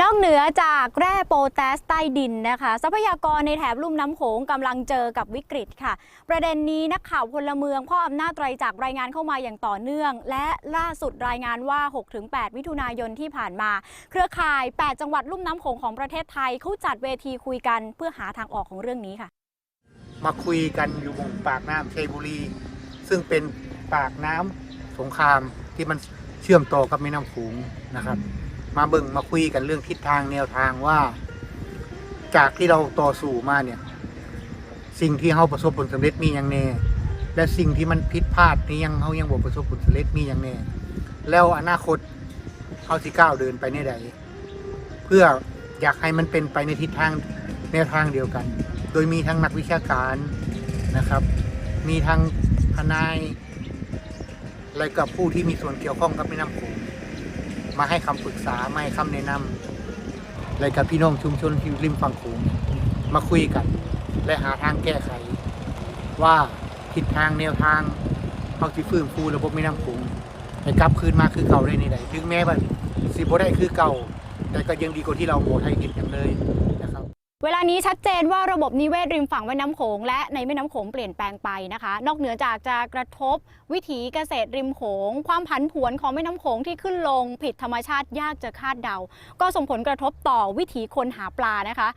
นอกเหนือจากแร่โปแทสใต้ดินนะคะ ทรัพยากรในแถบลุ่มน้ำโขงกำลังเจอกับวิกฤตค่ะ ประเด็นนี้นักข่าวพลเมืองพ่ออำนาจไตรจากรายงานเข้ามาอย่างต่อเนื่อง และล่าสุดรายงานว่า 6-8 มิถุนายนที่ผ่านมา เครือข่าย 8 จังหวัดลุ่มน้ำโขงของประเทศไทยเขาจัดเวทีคุยกันเพื่อหาทางออกของเรื่องนี้ค่ะ มาคุยกันอยู่บนปากน้ำชัยบุรี ซึ่งเป็นปากน้ำสงครามที่มันเชื่อมต่อกับแม่น้ำโขงนะครับ มาเบิ่งมาคุยกันเรื่องทิศทางแนวทางว่า จากที่เราต่อสู้มาเนี่ย สิ่งที่เราประสบผลสำเร็จมีอย่างแน่ และสิ่งที่มันผิดพลาดนี่ยังเขายังบ่ประสบผลสำเร็จมีอย่างแน่ แล้วอนาคตเขาสิก้าวเดินไปในใดเพื่ออยากให้มันเป็นไปในทิศทางแนวทางเดียวกัน โดยมีทั้งนักวิชาการนะครับ มีทั้งทนาย และกับผู้ที่มีส่วนเกี่ยวข้องกับแม่น้ำโขง มาให้คำปรึกษามาให้คำแนะนำและกับพี่น้องชุมชนที่ริมฝั่งโขงมาคุยกัน และหาทางแก้ไข ว่าทิศทางแนวทางเขาที่ฟื้นฟูระบบแม่น้ำโขงให้กลับคืนมาคือเก่าได้ในใดถึงแม้ว่าสิบ่ได้คือเก่า แต่ก็ยังดีกว่าที่เราโหวตให้เห็นกันเลย เวลานี้ชัดเจนว่าระบบนิเวศริมฝั่งแม่น้ำโขงและในแม่น้ำโขงเปลี่ยนแปลงไปนะคะ นอกเหนือจากจะกระทบวิถีเกษตรริมโขง ความผันผวนของแม่น้ำโขงที่ขึ้นลงผิดธรรมชาติยากจะคาดเดา ก็ส่งผลกระทบต่อวิถีคนหาปลานะคะ